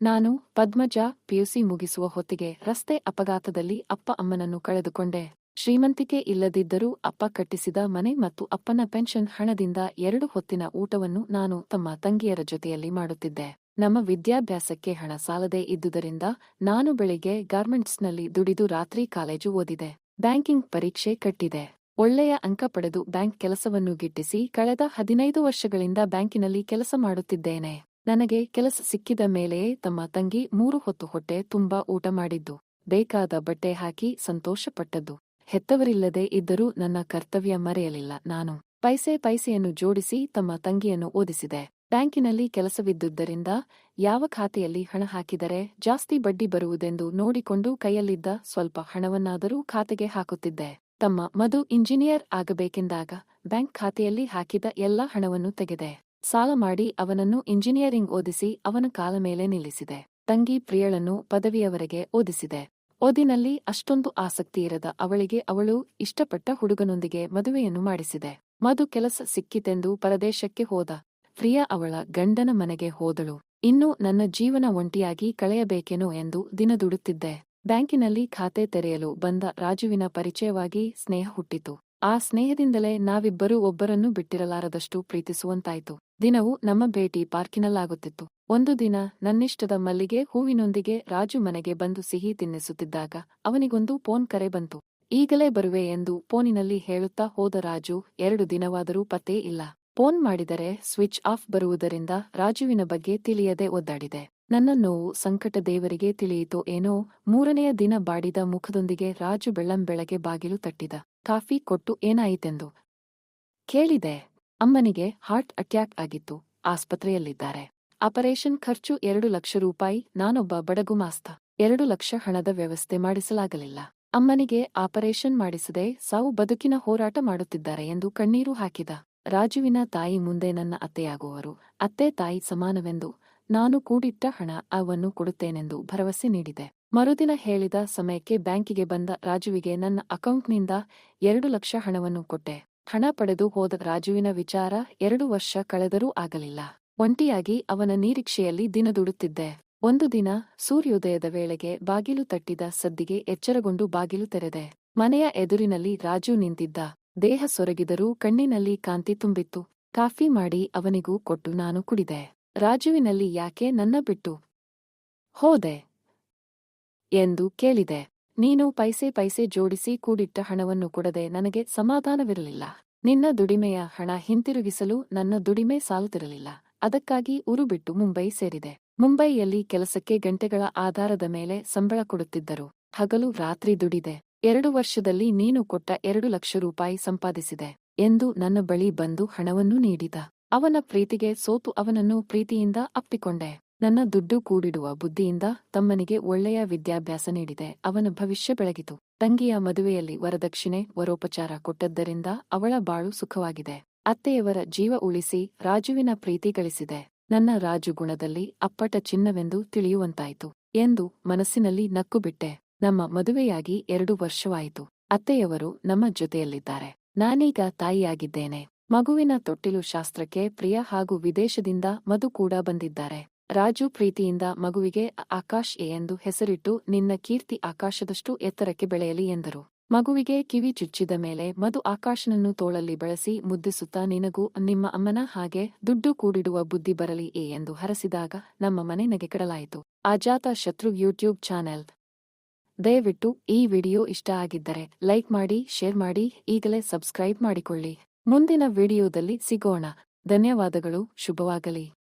ನಾನು, ಪದ್ಮಜ, ಪಿಯುಸಿ ಮುಗಿಸುವ ಹೊತ್ತಿಗೆ ರಸ್ತೆ ಅಪಘಾತದಲ್ಲಿ ಅಪ್ಪ ಅಮ್ಮನನ್ನು ಕಳೆದುಕೊಂಡೆ. ಶ್ರೀಮಂತಿಕೆ ಇಲ್ಲದಿದ್ದರೂ ಅಪ್ಪ ಕಟ್ಟಿಸಿದ ಮನೆ ಮತ್ತು ಅಪ್ಪನ ಪೆನ್ಷನ್ ಹಣದಿಂದ ಎರಡು ಹೊತ್ತಿನ ಊಟವನ್ನು ನಾನು ತಮ್ಮ ತಂಗಿಯರ ಜೊತೆಯಲ್ಲಿ ಮಾಡುತ್ತಿದ್ದೆ. ನಮ್ಮ ವಿದ್ಯಾಭ್ಯಾಸಕ್ಕೆ ಹಣ ಸಾಲದೇ ಇದ್ದುದರಿಂದ ನಾನು ಬೆಳಿಗ್ಗೆ ಗಾರ್ಮೆಂಟ್ಸ್ನಲ್ಲಿ ದುಡಿದು ರಾತ್ರಿ ಕಾಲೇಜು ಓದಿದೆ. ಬ್ಯಾಂಕಿಂಗ್ ಪರೀಕ್ಷೆ ಕಟ್ಟಿದೆ. ಒಳ್ಳೆಯ ಅಂಕ ಪಡೆದು ಬ್ಯಾಂಕ್ ಕೆಲಸವನ್ನು ಗಿಟ್ಟಿಸಿ ಕಳೆದ ಹದಿನೈದು ವರ್ಷಗಳಿಂದ ಬ್ಯಾಂಕಿನಲ್ಲಿ ಕೆಲಸ ಮಾಡುತ್ತಿದ್ದೇನೆ. ನನಗೆ ಕೆಲಸ ಸಿಕ್ಕಿದ ಮೇಲೆಯೇ ತಮ್ಮ ತಂಗಿ ಮೂರು ಹೊತ್ತು ಹೊಟ್ಟೆ ತುಂಬಾ ಊಟ ಮಾಡಿದ್ದು. ಬೇಕಾದ ಬಟ್ಟೆ ಹಾಕಿ ಸಂತೋಷಪಟ್ಟದ್ದು. ಹೆತ್ತವರಿಲ್ಲದೆ ಇದ್ದರೂ ನನ್ನ ಕರ್ತವ್ಯ ಮರೆಯಲಿಲ್ಲ ನಾನು. ಪೈಸೆ ಪೈಸೆಯನ್ನು ಜೋಡಿಸಿ ತಮ್ಮ ತಂಗಿಯನ್ನು ಓದಿಸಿದೆ. ಬ್ಯಾಂಕಿನಲ್ಲಿ ಕೆಲಸವಿದ್ದುದರಿಂದ ಯಾವ ಖಾತೆಯಲ್ಲಿ ಹಣ ಹಾಕಿದರೆ ಜಾಸ್ತಿ ಬಡ್ಡಿ ಬರುವುದೆಂದು ನೋಡಿಕೊಂಡು ಕೈಯಲ್ಲಿದ್ದ ಸ್ವಲ್ಪ ಹಣವನ್ನಾದರೂ ಖಾತೆಗೆ ಹಾಕುತ್ತಿದ್ದೆ. ತಮ್ಮ ಮಧು ಇಂಜಿನಿಯರ್ ಆಗಬೇಕೆಂದಾಗ ಬ್ಯಾಂಕ್ ಖಾತೆಯಲ್ಲಿ ಹಾಕಿದ ಎಲ್ಲಾ ಹಣವನ್ನು ತೆಗೆದೆ. ಸಾಲ ಮಾಡಿ ಅವನನ್ನು ಇಂಜಿನಿಯರಿಂಗ್ ಓದಿಸಿ ಅವನ ಕಾಲ ಮೇಲೆ ನಿಲ್ಲಿಸಿದೆ. ತಂಗಿ ಪ್ರಿಯಳನ್ನು ಪದವಿಯವರೆಗೆ ಓದಿಸಿದೆ. ಓದಿನಲ್ಲಿ ಅಷ್ಟೊಂದು ಆಸಕ್ತಿ ಇರದ ಅವಳಿಗೆ ಅವಳು ಇಷ್ಟಪಟ್ಟ ಹುಡುಗನೊಂದಿಗೆ ಮದುವೆಯನ್ನು ಮಾಡಿಸಿದೆ. ಮಧು ಕೆಲಸ ಸಿಕ್ಕಿತೆಂದು ಪರದೇಶಕ್ಕೆ ಹೋದ ಪ್ರಿಯಾ ಅವಳ ಗಂಡನ ಮನೆಗೆ ಹೋದಳು. ಇನ್ನು ನನ್ನ ಜೀವನ ಒಂಟಿಯಾಗಿ ಕಳೆಯಬೇಕೇನೋ ಎಂದು ದಿನದುಡುತ್ತಿದ್ದೆ ಬ್ಯಾಂಕಿನಲ್ಲಿ ಖಾತೆ ತೆರೆಯಲು ಬಂದ ರಾಜುವಿನ ಪರಿಚಯವಾಗಿ ಸ್ನೇಹ ಹುಟ್ಟಿತು. ಆ ಸ್ನೇಹದಿಂದಲೇ ನಾವಿಬ್ಬರೂ ಒಬ್ಬರನ್ನು ಬಿಟ್ಟಿರಲಾರದಷ್ಟು ಪ್ರೀತಿಸುವಂತಾಯ್ತು. ದಿನವೂ ನಮ್ಮ ಭೇಟಿ ಪಾರ್ಕಿನಲ್ಲಾಗುತ್ತಿತ್ತು. ಒಂದು ದಿನ ನನ್ನಿಷ್ಟದ ಮಲ್ಲಿಗೆ ಹೂವಿನೊಂದಿಗೆ ರಾಜು ಮನೆಗೆ ಬಂದು ಸಿಹಿ ತಿನ್ನಿಸುತ್ತಿದ್ದಾಗ ಅವನಿಗೊಂದು ಫೋನ್ ಕರೆ ಬಂತು. ಈಗಲೇ ಬರುವೆ ಎಂದು ಫೋನಿನಲ್ಲಿ ಹೇಳುತ್ತಾ ಹೋದ ರಾಜು, ಎರಡು ದಿನವಾದರೂ ಪತ್ತೇ ಇಲ್ಲ. ಫೋನ್ ಮಾಡಿದರೆ ಸ್ವಿಚ್ ಆಫ್ ಬರುವುದರಿಂದ ರಾಜುವಿನ ಬಗ್ಗೆ ತಿಳಿಯದೆ ಒದ್ದಾಡಿದೆ. ನನ್ನ ನೋವು ಸಂಕಟ ದೇವರಿಗೆ ತಿಳಿಯಿತೋ ಏನೋ, ಮೂರನೆಯ ದಿನ ಬಾಡಿದ ಮುಖದೊಂದಿಗೆ ರಾಜು ಬೆಳ್ಳಂಬೆಳಗ್ಗೆ ಬಾಗಿಲು ತಟ್ಟಿದ. ಕಾಫಿ ಕೊಟ್ಟು ಏನಾಯಿತೆಂದು? ಕೇಳಿದೆ. ಅಮ್ಮನಿಗೆ ಹಾರ್ಟ್ ಅಟ್ಯಾಕ್ ಆಗಿತ್ತು. ಆಸ್ಪತ್ರೆಯಲ್ಲಿದ್ದಾರೆ. ಆಪರೇಷನ್ ಖರ್ಚು ಎರಡು ಲಕ್ಷ ರೂಪಾಯಿ. ನಾನೊಬ್ಬ ಬಡಗುಮಾಸ್ತ ಎರಡು ಲಕ್ಷ ಹಣದ ವ್ಯವಸ್ಥೆ ಮಾಡಿಸಲಾಗಲಿಲ್ಲ. ಅಮ್ಮನಿಗೆ ಆಪರೇಷನ್ ಮಾಡಿಸದೆ ಸಾವು ಬದುಕಿನ ಹೋರಾಟ ಮಾಡುತ್ತಿದ್ದಾರೆ ಎಂದು ಕಣ್ಣೀರು ಹಾಕಿದ. ರಾಜುವಿನ ತಾಯಿ ಮುಂದೆ ನನ್ನ ಅತ್ತೆಯಾಗುವರು. ಅತ್ತೆ ತಾಯಿ ಸಮಾನವೆಂದು ನಾನು ಕೂಡಿಟ್ಟ ಹಣ ಅವನ್ನು ಕೊಡುತ್ತೇನೆಂದು ಭರವಸೆ ನೀಡಿದೆ. ಮರುದಿನ ಹೇಳಿದ ಸಮಯಕ್ಕೆ ಬ್ಯಾಂಕಿಗೆ ಬಂದ ರಾಜುವಿಗೆ ನನ್ನ ಅಕೌಂಟ್ನಿಂದ ಎರಡು ಲಕ್ಷ ಹಣವನ್ನು ಕೊಟ್ಟೆ. ಹಣ ಪಡೆದು ಹೋದ ರಾಜುವಿನ ವಿಚಾರ ಎರಡು ವರ್ಷ ಕಳೆದರೂ ಆಗಲಿಲ್ಲ. ಒಂಟಿಯಾಗಿ ಅವನ ನಿರೀಕ್ಷೆಯಲ್ಲಿ ದಿನದುಡುತ್ತಿದ್ದೆ ಒಂದು ದಿನ ಸೂರ್ಯೋದಯದ ವೇಳೆಗೆ ಬಾಗಿಲು ತಟ್ಟಿದ ಸದ್ದಿಗೆ ಎಚ್ಚರಗೊಂಡು ಬಾಗಿಲು ತೆರೆದೆ. ಮನೆಯ ಎದುರಿನಲ್ಲಿ ರಾಜು ನಿಂತಿದ್ದ. ದೇಹ ಸೊರಗಿದರೂ ಕಣ್ಣಿನಲ್ಲಿ ಕಾಂತಿ ತುಂಬಿತ್ತು. ಕಾಫಿ ಮಾಡಿ ಅವನಿಗೂ ಕೊಟ್ಟು ನಾನು ಕುಡಿದೆ. ರಾಜುವಿನಲ್ಲಿ ಯಾಕೆ ನನ್ನ ಬಿಟ್ಟು? ಹೋದೆ. ಎಂದು ಕೇಳಿದೆ. ನೀನು ಪೈಸೆ ಪೈಸೆ ಜೋಡಿಸಿ ಕೂಡಿಟ್ಟ ಹಣವನ್ನು ಕೊಡದೆ ನನಗೆ ಸಮಾಧಾನವಿರಲಿಲ್ಲ. ನಿನ್ನ ದುಡಿಮೆಯ ಹಣ ಹಿಂತಿರುಗಿಸಲು ನನ್ನ ದುಡಿಮೆ ಸಾಲುತ್ತಿರಲಿಲ್ಲ. ಅದಕ್ಕಾಗಿ ಊರು ಬಿಟ್ಟು ಮುಂಬೈ ಸೇರಿದೆ. ಮುಂಬೈಯಲ್ಲಿ ಕೆಲಸಕ್ಕೆ ಗಂಟೆಗಳ ಆಧಾರದ ಮೇಲೆ ಸಂಬಳ ಕೊಡುತ್ತಿದ್ದರು. ಹಗಲು ರಾತ್ರಿ ದುಡಿದೆ. ಎರಡು ವರ್ಷದಲ್ಲಿ ನೀನು ಕೊಟ್ಟ ಎರಡು ಲಕ್ಷ ರೂಪಾಯಿ ಸಂಪಾದಿಸಿದೆ ಎಂದು ನನ್ನ ಬಳಿ ಬಂದು ಹಣವನ್ನು ನೀಡಿದ. ಅವನ ಪ್ರೀತಿಗೆ ಸೋತು ಅವನನ್ನು ಪ್ರೀತಿಯಿಂದ ಅಪ್ಪಿಕೊಂಡೆ. ನನ್ನ ದುಡ್ಡು ಕೂಡಿಡುವ ಬುದ್ಧಿಯಿಂದ ತಮ್ಮನಿಗೆ ಒಳ್ಳೆಯ ವಿದ್ಯಾಭ್ಯಾಸ ನೀಡಿದೆ. ಅವನ ಭವಿಷ್ಯ ಬೆಳಗಿತು. ತಂಗಿಯ ಮದುವೆಯಲ್ಲಿ ವರದಕ್ಷಿಣೆ, ವರೋಪಚಾರ ಕೊಟ್ಟದ್ದರಿಂದ ಅವಳ ಬಾಳು ಸುಖವಾಗಿದೆ. ಅತ್ತೆಯವರ ಜೀವ ಉಳಿಸಿ ರಾಜುವಿನ ಪ್ರೀತಿ ಗಳಿಸಿದೆ. ನನ್ನ ರಾಜು ಗುಣದಲ್ಲಿ ಅಪ್ಪಟ ಚಿನ್ನವೆಂದು ತಿಳಿಯುವಂತಾಯಿತು ಎಂದು ಮನಸ್ಸಿನಲ್ಲಿ ನಕ್ಕುಬಿಟ್ಟೆ. ನಮ್ಮ ಮದುವೆಯಾಗಿ ಎರಡು ವರ್ಷವಾಯಿತು. ಅತ್ತೆಯವರು ನಮ್ಮ ಜೊತೆಯಲ್ಲಿದ್ದಾರೆ. ನಾನೀಗ ತಾಯಿಯಾಗಿದ್ದೇನೆ. ಮಗುವಿನ ತೊಟ್ಟಿಲು ಶಾಸ್ತ್ರಕ್ಕೆ ಪ್ರಿಯ ಹಾಗೂ ವಿದೇಶದಿಂದ ಮಧು ಕೂಡ ಬಂದಿದ್ದಾರೆ. ರಾಜು ಪ್ರೀತಿಯಿಂದ ಮಗುವಿಗೆ, ಆಕಾಶ್ ಎ ಎಂದು ಹೆಸರಿಟ್ಟು, ನಿನ್ನ ಕೀರ್ತಿ ಆಕಾಶದಷ್ಟು ಎತ್ತರಕ್ಕೆ ಬೆಳೆಯಲಿ ಎಂದರು. ಮಗುವಿಗೆ ಕಿವಿ ಚುಚ್ಚಿದ ಮೇಲೆ ಮಧು ಆಕಾಶನನ್ನು ತೋಳಲ್ಲಿ ಬಳಸಿ ಮುದ್ದಿಸುತ್ತಾ, ನಿನಗೂ ನಿಮ್ಮ ಅಮ್ಮನ ಹಾಗೆ ದುಡ್ಡು ಕೂಡಿಡುವ ಬುದ್ಧಿ ಬರಲಿ ಎ ಎಂದು ಹರಸಿದಾಗ ನಮ್ಮ ಮನೆ ನಗೆಕಡಲಾಯಿತು. ಅಜಾತ ಶತ್ರು ಯೂಟ್ಯೂಬ್ ಚಾನೆಲ್. ದಯವಿಟ್ಟು ಈ ವಿಡಿಯೋ ಇಷ್ಟ ಆಗಿದ್ದರೆ ಲೈಕ್ ಮಾಡಿ, ಶೇರ್ ಮಾಡಿ, ಈಗಲೇ ಸಬ್ಸ್ಕ್ರೈಬ್ ಮಾಡಿಕೊಳ್ಳಿ. ಮುಂದಿನ ವಿಡಿಯೋದಲ್ಲಿ ಸಿಗೋಣ. ಧನ್ಯವಾದಗಳು, ಶುಭವಾಗಲಿ.